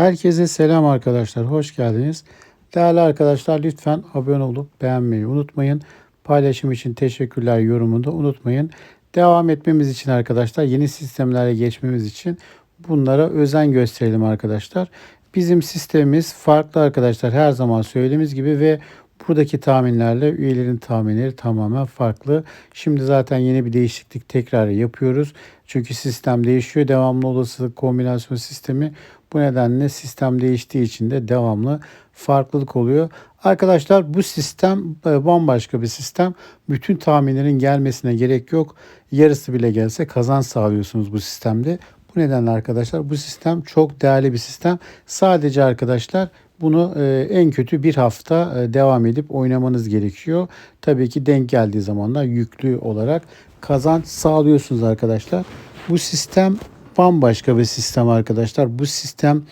Herkese selam arkadaşlar. Hoş geldiniz. Değerli arkadaşlar lütfen abone olup beğenmeyi unutmayın. Paylaşım için teşekkürler yorumunu da unutmayın. Devam etmemiz için arkadaşlar yeni sistemlere geçmemiz için bunlara özen gösterelim arkadaşlar. Bizim sistemimiz farklı arkadaşlar her zaman söylediğimiz gibi ve buradaki tahminlerle üyelerin tahminleri tamamen farklı. Şimdi zaten yeni bir değişiklik tekrar yapıyoruz. Çünkü sistem değişiyor. Devamlı olasılık kombinasyon sistemi bu nedenle sistem değiştiği için de devamlı farklılık oluyor. Arkadaşlar bu sistem e, bambaşka bir sistem. Bütün tahminlerin gelmesine gerek yok. Yarısı bile gelse kazanç sağlıyorsunuz bu sistemde. Bu nedenle arkadaşlar bu sistem çok değerli bir sistem. Sadece arkadaşlar bunu e, en kötü bir hafta e, devam edip oynamanız gerekiyor. Tabii ki denk geldiği zaman da yüklü olarak kazanç sağlıyorsunuz arkadaşlar. Bu sistem bambaşka bir sistem arkadaşlar. Bu sistem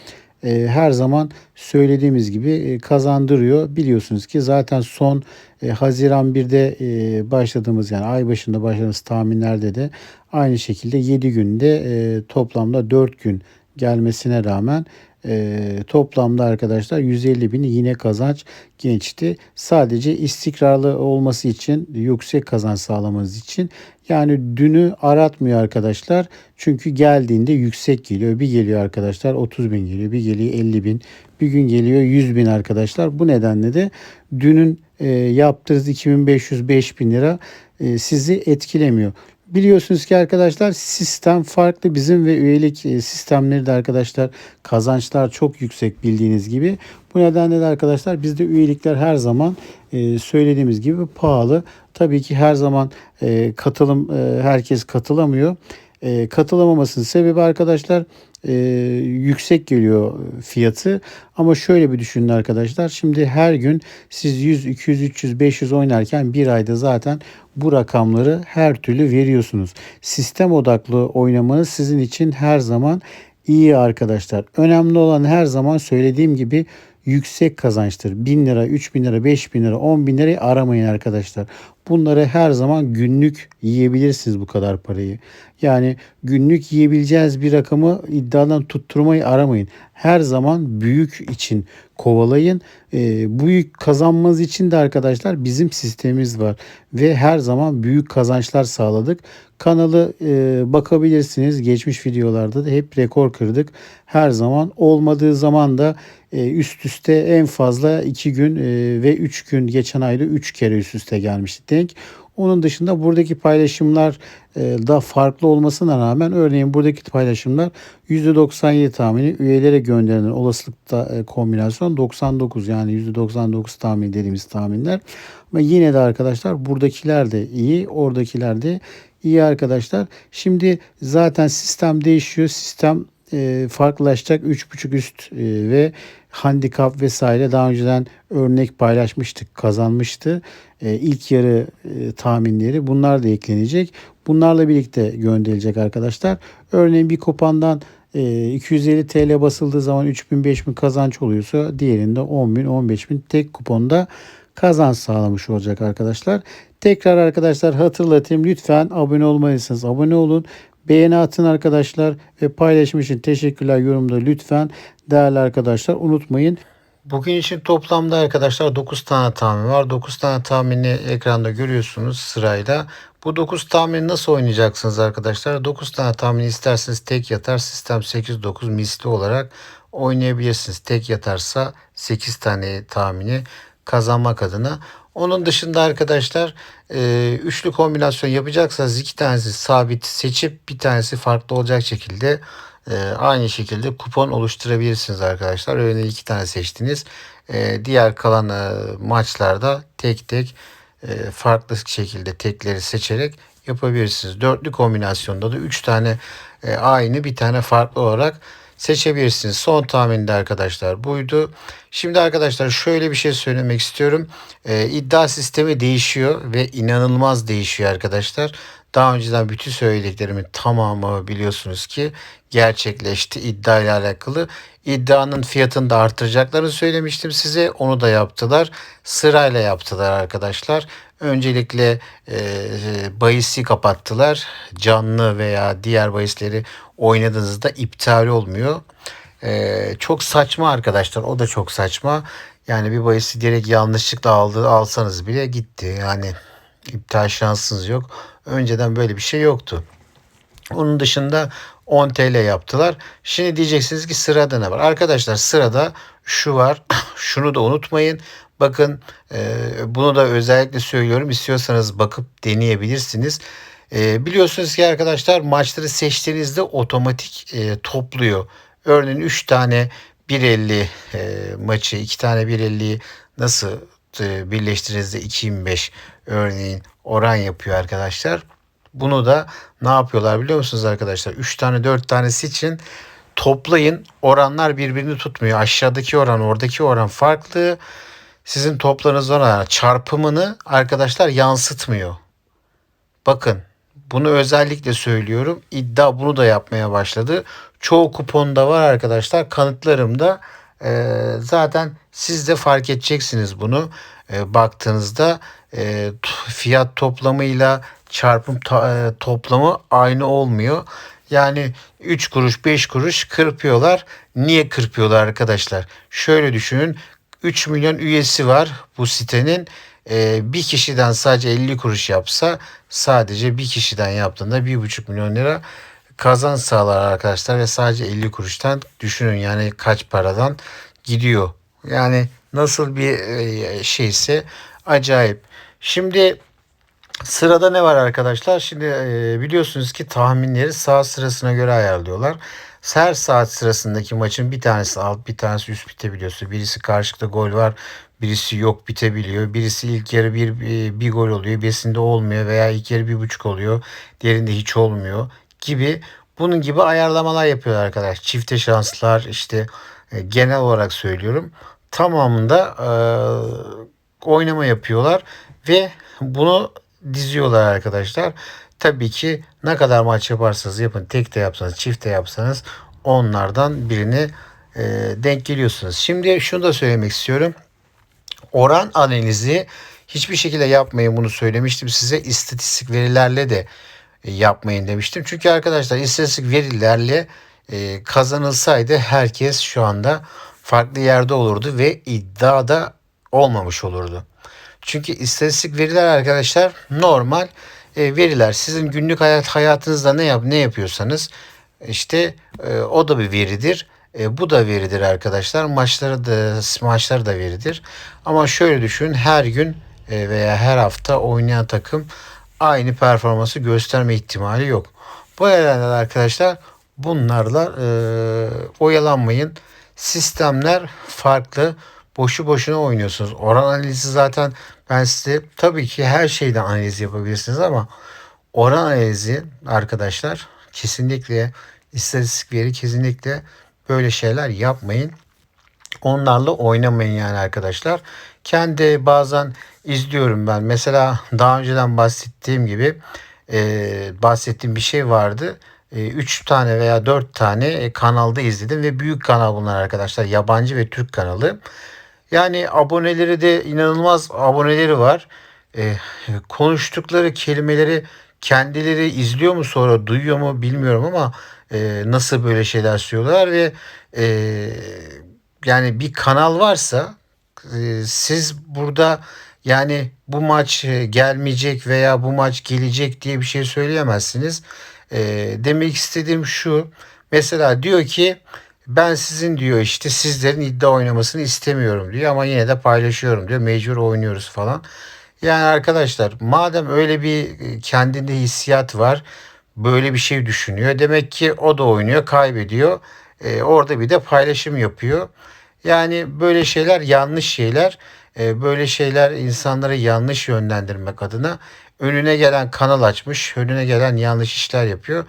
e, her zaman söylediğimiz gibi e, kazandırıyor. Biliyorsunuz ki zaten son e, Haziran 1'de e, başladığımız yani ay başında başladığımız tahminlerde de aynı şekilde 7 günde e, toplamda 4 gün gelmesine rağmen e, toplamda arkadaşlar 150 bin yine kazanç geçti. Sadece istikrarlı olması için yüksek kazanç sağlamanız için yani dünü aratmıyor arkadaşlar. Çünkü geldiğinde yüksek geliyor. Bir geliyor arkadaşlar 30 bin geliyor. Bir geliyor 50 bin. Bir gün geliyor 100 bin arkadaşlar. Bu nedenle de dünün e, yaptığınız 2500-5000 lira e, sizi etkilemiyor. Biliyorsunuz ki arkadaşlar sistem farklı bizim ve üyelik e, sistemleri de arkadaşlar kazançlar çok yüksek bildiğiniz gibi. Bu nedenle de arkadaşlar bizde üyelikler her zaman e, söylediğimiz gibi pahalı. Tabii ki her zaman e, katılım herkes katılamıyor. Katılamamasının sebebi arkadaşlar e, yüksek geliyor fiyatı. Ama şöyle bir düşünün arkadaşlar. Şimdi her gün siz 100, 200, 300, 500 oynarken bir ayda zaten bu rakamları her türlü veriyorsunuz. Sistem odaklı oynamanız sizin için her zaman iyi arkadaşlar. Önemli olan her zaman söylediğim gibi yüksek kazançtır. 1000 lira, 3000 lira, 5000 lira, 10 bin lirayı aramayın arkadaşlar. Bunları her zaman günlük yiyebilirsiniz bu kadar parayı. Yani günlük yiyebileceğiniz bir rakamı iddiadan tutturmayı aramayın. Her zaman büyük için kovalayın. E, büyük kazanmanız için de arkadaşlar bizim sistemimiz var. Ve her zaman büyük kazançlar sağladık. Kanalı e, bakabilirsiniz. Geçmiş videolarda da hep rekor kırdık. Her zaman olmadığı zaman da e, üst üste en fazla 2 gün e, ve 3 gün geçen ayda 3 kere üst üste gelmişti denk. Onun dışında buradaki paylaşımlar e, da farklı olmasına rağmen örneğin buradaki paylaşımlar %97 tahmini üyelere gönderilen olasılıkta e, kombinasyon 99 yani %99 tahmin dediğimiz tahminler. Ama yine de arkadaşlar buradakiler de iyi, oradakiler de iyi arkadaşlar. Şimdi zaten sistem değişiyor. Sistem e, farklılaşacak 3.5 üst e, ve handikap vesaire daha önceden örnek paylaşmıştık kazanmıştı. E, ilk yarı e, tahminleri bunlar da eklenecek. Bunlarla birlikte gönderilecek arkadaşlar. Örneğin bir kopandan 250 e, TL basıldığı zaman 3000 5000 kazanç oluyorsa diğerinde 10.000 15.000 tek kuponda kazanç sağlamış olacak arkadaşlar. Tekrar arkadaşlar hatırlatayım lütfen abone olmalısınız. Abone olun. Beğeni atın arkadaşlar ve paylaşım için teşekkürler yorumda lütfen değerli arkadaşlar unutmayın. Bugün için toplamda arkadaşlar 9 tane tahmin var. 9 tane tahmini ekranda görüyorsunuz sırayla. Bu 9 tahmini nasıl oynayacaksınız arkadaşlar? 9 tane tahmini isterseniz tek yatar sistem 8-9 misli olarak oynayabilirsiniz. Tek yatarsa 8 tane tahmini kazanmak adına. Onun dışında arkadaşlar e, üçlü kombinasyon yapacaksanız iki tanesi sabit seçip bir tanesi farklı olacak şekilde e, aynı şekilde kupon oluşturabilirsiniz arkadaşlar. Örneğin iki tane seçtiniz. E, diğer kalan e, maçlarda tek tek e, farklı şekilde tekleri seçerek yapabilirsiniz. Dörtlü kombinasyonda da üç tane e, aynı bir tane farklı olarak seçebilirsiniz. Son tahminde arkadaşlar buydu. Şimdi arkadaşlar şöyle bir şey söylemek istiyorum. Ee, iddia sistemi değişiyor ve inanılmaz değişiyor arkadaşlar. Daha önceden bütün söylediklerimin tamamı biliyorsunuz ki gerçekleşti iddia ile alakalı. İddianın fiyatını da artıracaklarını söylemiştim size. Onu da yaptılar. Sırayla yaptılar arkadaşlar. Öncelikle e, bahisi kapattılar. Canlı veya diğer bahisleri oynadığınızda iptal olmuyor. Ee, çok saçma arkadaşlar. O da çok saçma. Yani bir bahisi direkt yanlışlıkla aldı, alsanız bile gitti. Yani iptal şansınız yok. Önceden böyle bir şey yoktu. Onun dışında 10 TL yaptılar. Şimdi diyeceksiniz ki sırada ne var? Arkadaşlar sırada şu var. Şunu da unutmayın. Bakın e, bunu da özellikle söylüyorum. İstiyorsanız bakıp deneyebilirsiniz. E, biliyorsunuz ki arkadaşlar maçları seçtiğinizde otomatik e, topluyor. Örneğin 3 tane 1.50 e, maçı 2 tane 1.50'yi nasıl e, birleştirdiğinizde 2.25 örneğin oran yapıyor arkadaşlar. Bunu da ne yapıyorlar biliyor musunuz arkadaşlar? 3 tane 4 tanesi için toplayın. Oranlar birbirini tutmuyor. Aşağıdaki oran oradaki oran farklı. Sizin toplarınız oran çarpımını arkadaşlar yansıtmıyor. Bakın bunu özellikle söylüyorum. İddia bunu da yapmaya başladı. Çoğu kuponda var arkadaşlar. Kanıtlarım da e, zaten siz de fark edeceksiniz bunu. E, baktığınızda e, fiyat toplamıyla çarpım ta, e, toplamı aynı olmuyor. Yani 3 kuruş 5 kuruş kırpıyorlar. Niye kırpıyorlar arkadaşlar? Şöyle düşünün. 3 milyon üyesi var bu sitenin. Ee, bir kişiden sadece 50 kuruş yapsa sadece bir kişiden yaptığında 1,5 milyon lira kazan sağlar arkadaşlar ve sadece 50 kuruştan düşünün yani kaç paradan gidiyor. Yani nasıl bir e, şeyse acayip. Şimdi Sırada ne var arkadaşlar? Şimdi e, biliyorsunuz ki tahminleri saat sırasına göre ayarlıyorlar. Her saat sırasındaki maçın bir tanesi alt bir tanesi üst bitebiliyorsa birisi karşılıkta gol var birisi yok bitebiliyor. Birisi ilk yarı bir, bir, bir gol oluyor birisinde olmuyor veya ilk yarı bir buçuk oluyor diğerinde hiç olmuyor gibi bunun gibi ayarlamalar yapıyorlar arkadaş. Çifte şanslar işte e, genel olarak söylüyorum tamamında e, oynama yapıyorlar ve bunu diziyorlar arkadaşlar. Tabii ki ne kadar maç yaparsanız yapın tek de yapsanız çift de yapsanız onlardan birini e, denk geliyorsunuz. Şimdi şunu da söylemek istiyorum. Oran analizi hiçbir şekilde yapmayın bunu söylemiştim size. İstatistik verilerle de yapmayın demiştim. Çünkü arkadaşlar istatistik verilerle e, kazanılsaydı herkes şu anda farklı yerde olurdu ve iddiada olmamış olurdu. Çünkü istatistik veriler arkadaşlar normal e, veriler. Sizin günlük hayat hayatınızda ne yap ne yapıyorsanız işte e, o da bir veridir. E, bu da veridir arkadaşlar. Maçları da maçlar da veridir. Ama şöyle düşün her gün e, veya her hafta oynayan takım aynı performansı gösterme ihtimali yok. Bu nedenle arkadaşlar bunlarla e, oyalanmayın. Sistemler farklı boşu boşuna oynuyorsunuz. Oran analizi zaten ben size tabii ki her şeyden analiz yapabilirsiniz ama oran analizi arkadaşlar kesinlikle istatistik veri kesinlikle böyle şeyler yapmayın. Onlarla oynamayın yani arkadaşlar. Kendi bazen izliyorum ben. Mesela daha önceden bahsettiğim gibi e, bahsettiğim bir şey vardı. 3 e, tane veya 4 tane kanalda izledim ve büyük kanal bunlar arkadaşlar. Yabancı ve Türk kanalı. Yani aboneleri de inanılmaz aboneleri var. E, konuştukları kelimeleri kendileri izliyor mu sonra duyuyor mu bilmiyorum ama e, nasıl böyle şeyler söylüyorlar ve e, yani bir kanal varsa e, siz burada yani bu maç gelmeyecek veya bu maç gelecek diye bir şey söyleyemezsiniz. E, demek istediğim şu mesela diyor ki ben sizin diyor işte sizlerin iddia oynamasını istemiyorum diyor ama yine de paylaşıyorum diyor. Mecbur oynuyoruz falan. Yani arkadaşlar madem öyle bir e, kendinde hissiyat var böyle bir şey düşünüyor. Demek ki o da oynuyor kaybediyor. E, orada bir de paylaşım yapıyor. Yani böyle şeyler yanlış şeyler. E, böyle şeyler insanları yanlış yönlendirmek adına önüne gelen kanal açmış. Önüne gelen yanlış işler yapıyor.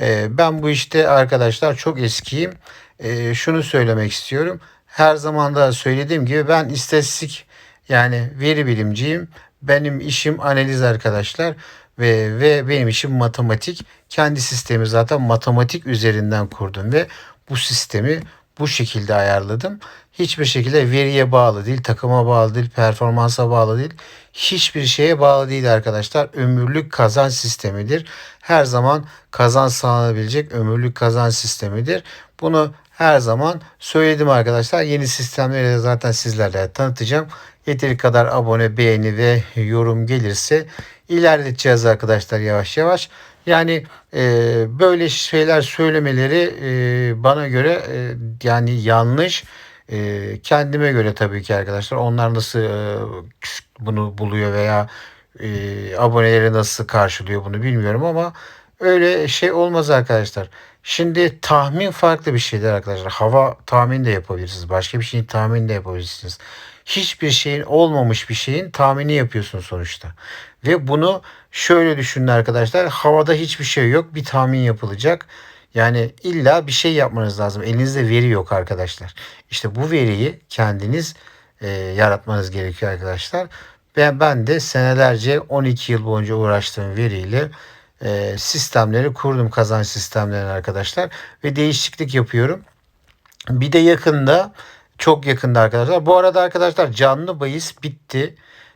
E, ben bu işte arkadaşlar çok eskiyim e, şunu söylemek istiyorum. Her zaman da söylediğim gibi ben istatistik yani veri bilimciyim. Benim işim analiz arkadaşlar ve ve benim işim matematik. Kendi sistemi zaten matematik üzerinden kurdum ve bu sistemi bu şekilde ayarladım. Hiçbir şekilde veriye bağlı değil, takıma bağlı değil, performansa bağlı değil. Hiçbir şeye bağlı değil arkadaşlar. Ömürlük kazanç sistemidir. Her zaman kazan sağlanabilecek ömürlük kazanç sistemidir. Bunu her zaman söyledim arkadaşlar. Yeni sistemleri de zaten sizlerle tanıtacağım. Yeteri kadar abone, beğeni ve yorum gelirse ilerleteceğiz arkadaşlar yavaş yavaş. Yani e, böyle şeyler söylemeleri e, bana göre e, yani yanlış. E, kendime göre tabii ki arkadaşlar. Onlar nasıl e, bunu buluyor veya e, aboneleri nasıl karşılıyor bunu bilmiyorum ama öyle şey olmaz arkadaşlar. Şimdi tahmin farklı bir şeydir arkadaşlar. Hava tahmin de yapabilirsiniz. Başka bir şeyin tahmin de yapabilirsiniz. Hiçbir şeyin olmamış bir şeyin tahmini yapıyorsunuz sonuçta. Ve bunu şöyle düşünün arkadaşlar. Havada hiçbir şey yok. Bir tahmin yapılacak. Yani illa bir şey yapmanız lazım. Elinizde veri yok arkadaşlar. İşte bu veriyi kendiniz e, yaratmanız gerekiyor arkadaşlar. Ben, ben de senelerce 12 yıl boyunca uğraştığım veriyle e, sistemleri kurdum kazanç sistemlerini arkadaşlar. Ve değişiklik yapıyorum. Bir de yakında çok yakında arkadaşlar. Bu arada arkadaşlar canlı bahis bitti.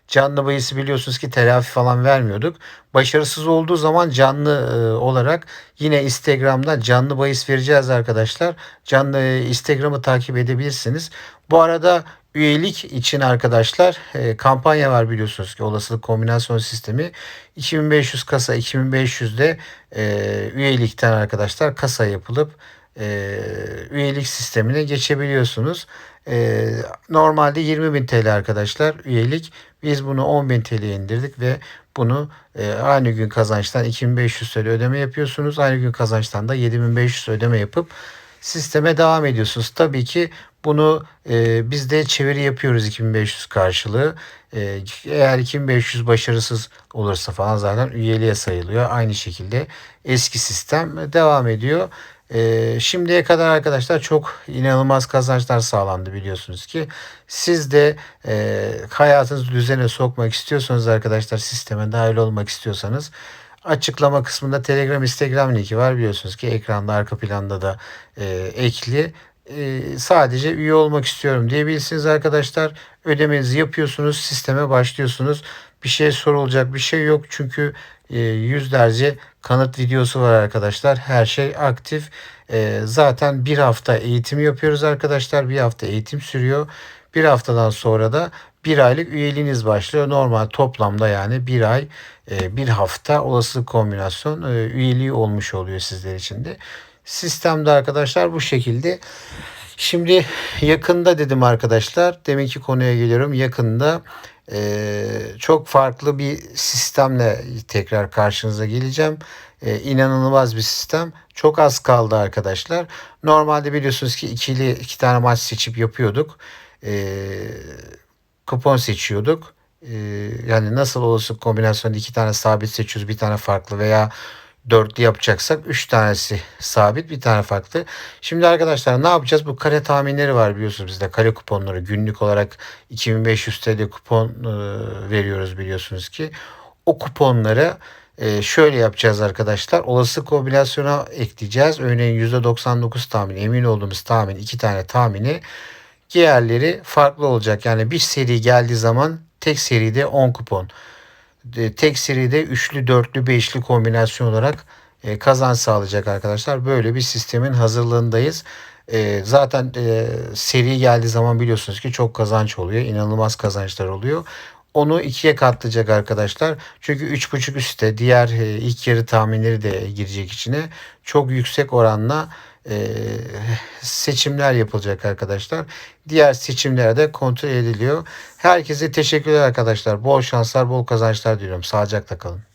Canlı bahisi biliyorsunuz ki telafi falan vermiyorduk. Başarısız olduğu zaman canlı e, olarak yine Instagram'dan canlı bahis vereceğiz arkadaşlar. Canlı e, Instagram'ı takip edebilirsiniz. Bu arada üyelik için arkadaşlar e, kampanya var biliyorsunuz ki olasılık kombinasyon sistemi 2500 kasa 2500'de e, üyelikten arkadaşlar kasa yapılıp üyelik sistemine geçebiliyorsunuz. E, normalde 20.000 TL arkadaşlar üyelik. Biz bunu 10.000 TL'ye indirdik ve bunu e, aynı gün kazançtan 2500 TL ödeme yapıyorsunuz. Aynı gün kazançtan da 7500 ödeme yapıp sisteme devam ediyorsunuz. Tabii ki bunu e, biz de çeviri yapıyoruz 2500 karşılığı. E, eğer 2500 başarısız olursa falan zaten üyeliğe sayılıyor. Aynı şekilde eski sistem devam ediyor. E, şimdiye kadar arkadaşlar çok inanılmaz kazançlar sağlandı biliyorsunuz ki. Siz de e, hayatınızı düzene sokmak istiyorsanız arkadaşlar sisteme dahil olmak istiyorsanız açıklama kısmında Telegram, Instagram linki var biliyorsunuz ki ekranda arka planda da e, ekli. E, sadece üye olmak istiyorum diyebilirsiniz arkadaşlar. Ödemenizi yapıyorsunuz, sisteme başlıyorsunuz. Bir şey sorulacak bir şey yok çünkü yüzlerce kanıt videosu var arkadaşlar. Her şey aktif. E, zaten bir hafta eğitim yapıyoruz arkadaşlar. Bir hafta eğitim sürüyor. Bir haftadan sonra da bir aylık üyeliğiniz başlıyor. Normal toplamda yani bir ay e, bir hafta olasılık kombinasyon e, üyeliği olmuş oluyor sizler için de. Sistemde arkadaşlar bu şekilde. Şimdi yakında dedim arkadaşlar. Deminki konuya geliyorum. Yakında e, çok farklı bir sistemle tekrar karşınıza geleceğim. E, inanılmaz bir sistem. Çok az kaldı arkadaşlar. Normalde biliyorsunuz ki ikili iki tane maç seçip yapıyorduk. E, kupon seçiyorduk. E, yani nasıl olası kombinasyonda iki tane sabit seçiyoruz bir tane farklı veya dörtlü yapacaksak 3 tanesi sabit bir tane farklı. Şimdi arkadaşlar ne yapacağız? Bu kare tahminleri var biliyorsunuz bizde kare kuponları günlük olarak 2500 TL kupon e, veriyoruz biliyorsunuz ki. O kuponları e, şöyle yapacağız arkadaşlar. Olası kombinasyona ekleyeceğiz. Örneğin %99 tahmin emin olduğumuz tahmin iki tane tahmini diğerleri farklı olacak. Yani bir seri geldiği zaman tek seride 10 kupon tek seride üçlü, dörtlü, beşli kombinasyon olarak e, kazanç sağlayacak arkadaşlar. Böyle bir sistemin hazırlığındayız. E, zaten e, seri geldiği zaman biliyorsunuz ki çok kazanç oluyor. İnanılmaz kazançlar oluyor. Onu ikiye katlayacak arkadaşlar. Çünkü üç buçuk üstte diğer e, ilk yarı tahminleri de girecek içine. Çok yüksek oranla e, seçimler yapılacak arkadaşlar. Diğer seçimlere de kontrol ediliyor. Herkese teşekkürler arkadaşlar. Bol şanslar, bol kazançlar diliyorum. Sağlıcakla kalın.